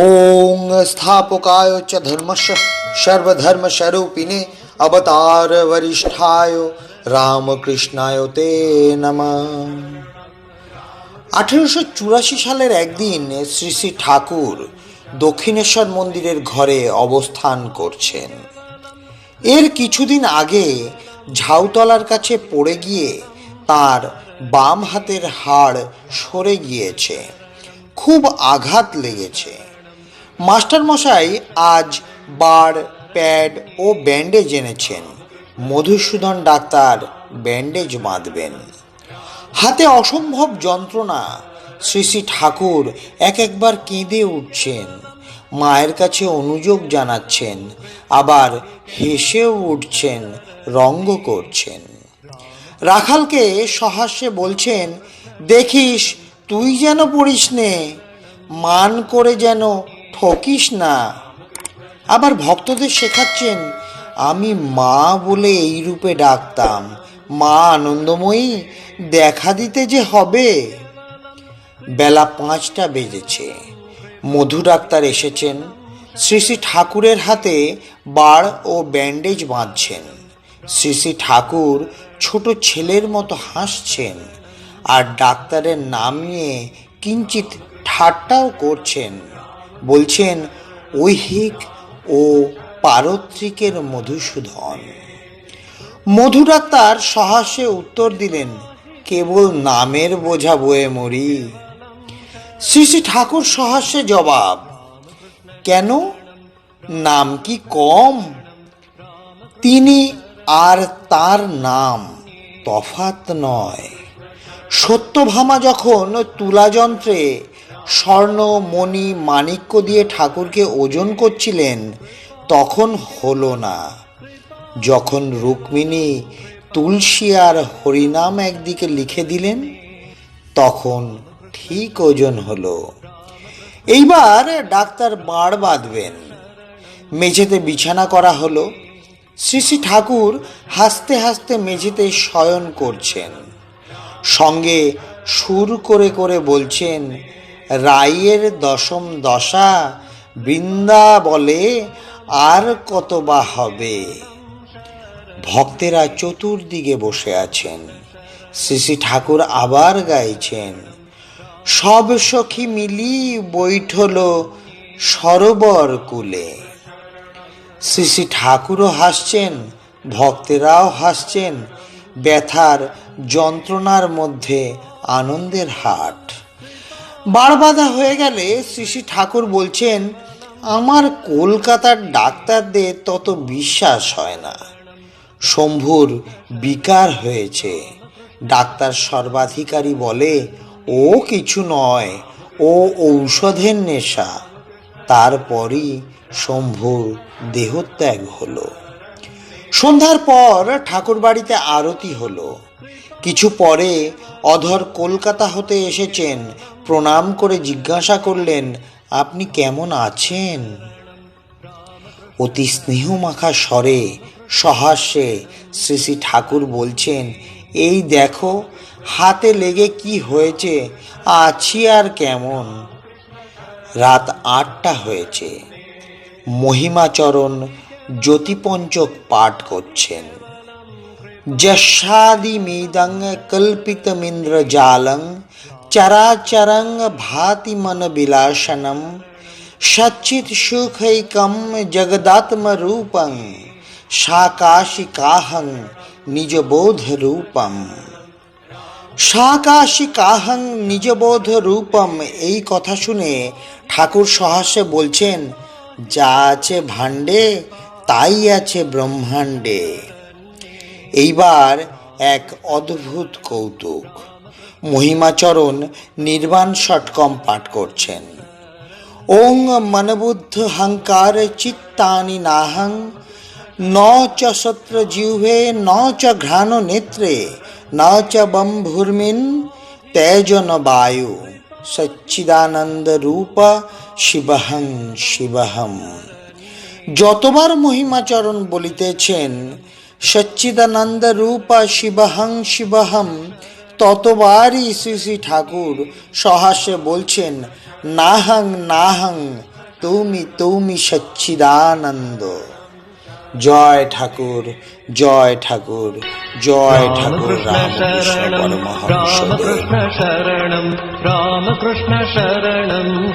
ওং স্থাপকায় চ ধর্মস্য সর্বধর্মস্বরূপিণে অবতার বরিষ্ঠায় রামকৃষ্ণায় তে নমা আঠেরোশো চুরাশি সালের একদিন শ্রী শ্রী ঠাকুর দক্ষিণেশ্বর মন্দিরের ঘরে অবস্থান করছেন। এর কিছুদিন আগে ঝাউতলার কাছে পড়ে গিয়ে তার বাম হাতের হাড় সরে গিয়েছে। খুব আঘাত লেগেছে। মাস্টারমশাই আজ বার, প্যাড ও ব্যান্ডেজ এনেছেন। মধুসূদন ডাক্তার ব্যান্ডেজ বাঁধবেন। হাতে অসম্ভব যন্ত্রণা। শ্রী শ্রী ঠাকুর এক একবার কেঁদে উঠছেন। মায়ের কাছে অনুযোগ জানাচ্ছেন। আবার হেসেও উঠছেন, রঙ্গ করছেন। রাখালকে সহাস্যে বলছেন, দেখিস, তুই যেন পড়িস নে। মান করে যেন ঠকিস না। আবার ভক্তদের শেখাচ্ছেন, আমি মা বলে এই রূপে ডাকতাম। মা আনন্দময়ী, দেখা দিতে যে হবে। বেলা পাঁচটা বেজেছে। মধু ডাক্তার এসেছেন। শ্রী শ্রী ঠাকুরের হাতে বাড় ও ব্যান্ডেজ বাঁধছেন। শ্রী শ্রী ঠাকুর ছোট ছেলের মতো হাসছেন আর ডাক্তারের নাম নিয়ে কিঞ্চিত ঠাট্টাও করছেন। বলছেন, ঐহিক ও পারত্রিকের মধুসূদন। মধু ডাক্তার সহাস্যে উত্তর দিলেন, কেবল নামের বোঝা বয়ে মরি। শ্রী শ্রী ঠাকুর সহাস্যে জবাব, কেন? নাম কি কম? তিনি আর তার নাম তফাত নয়। সত্যভামা যখন তুলাযন্ত্রে স্বর্ণ, মণি, মাণিক্য দিয়ে ঠাকুরকে ওজন করছিলেন, তখন হলো না। যখন রুক্মিণী তুলসী আর হরিনাম একদিকে লিখে দিলেন, তখন ঠিক ওজন হলো। এইবার ডাক্তার বাড় বাঁধবেন। মেঝেতে বিছানা করা হলো। শ্রী ঠাকুর হাসতে হাসতে মেঝেতে শয়ন করছেন। সঙ্গে সুর করে করে বলছেন রাইয়ের দশম দশা বৃন্দা বলে আর কত বা হবে? ভক্তেরা চতুর্দিকে বসে আছেন। শ্রী ঠাকুর আবার গাইছেন। সব সখী মিলি বৈঠল সরোবর কুলে। শ্রী ঠাকুরও হাসছেন, ভক্তেরাও হাসছেন। ব্যথার যন্ত্রণার মধ্যে আনন্দের হাট। বারবাধা হয়ে গেলে শ্রী শ্রী ঠাকুর বলছেন, আমার কলকাতার ডাক্তারদের তত বিশ্বাস হয় না। শম্ভুর বিকার হয়েছে। ডাক্তার সর্বাধিকারী বলে, ও কিছু নয়, ও ঔষধের নেশা। তারপরই শম্ভুর দেহত্যাগ হলো। সন্ধ্যার পর ঠাকুর বাড়িতে আরতি হলো। কিছু পরে অধর কলকাতা হতে এসেছেন। প্রণাম করে জিজ্ঞাসা করলেন, আপনি কেমন আছেন? অতি স্নেহমাখা স্বরে সহাস্যে শ্রী শ্রী ঠাকুর বলছেন, এই দেখো, হাতে লেগে কি হয়েছে? আছি আর কেমন? রাত আটটা হয়েছে। মহিমাচরণ জ্যোতিপঞ্চক পাঠ করছেন। যশাদিমিদং কল্পিতমিন্দ্রজালং মন বিলাসনম সচ্চিত সুখৈকম জগদাত্মরূপং সাকাশিকাহং নিজবোধ রূপম সাকাশিকাহং নিজবোধ রূপম এই কথা শুনে ঠাকুর সহাস্যে বলছেন, যা আছে ভাণ্ডে, তাই আছে ব্রহ্মাণ্ডে। এইবার এক অদ্ভুত কৌতুক। মহিমাচরণ নির্বাণ ষটকম পাঠ করছেন। ওং মনবুদ্ধ হংকার চিত্তানি নাহং, ন চ সত্র জিহ্বে, ন চ ঘ্রাণ নেত্রে, ন চ বম্ভূর্মিন তেজন বায়ু, সচ্চিদানন্দ রূপ শিবহং শিবহম। যতবার মহিমাচরণ বলিতেছেন সচ্চিদানন্দ রূপা শিবহং শিবহং ততবারই শ্রী শ্রী ঠাকুর সহাসে বলছেন, নাহং নাহং, তুমি তুমি সচ্চিদানন্দ। জয় ঠাকুর জয় ঠাকুর জয় ঠাকুর রামকৃষ্ণ শরণম রামকৃষ্ণ শরণম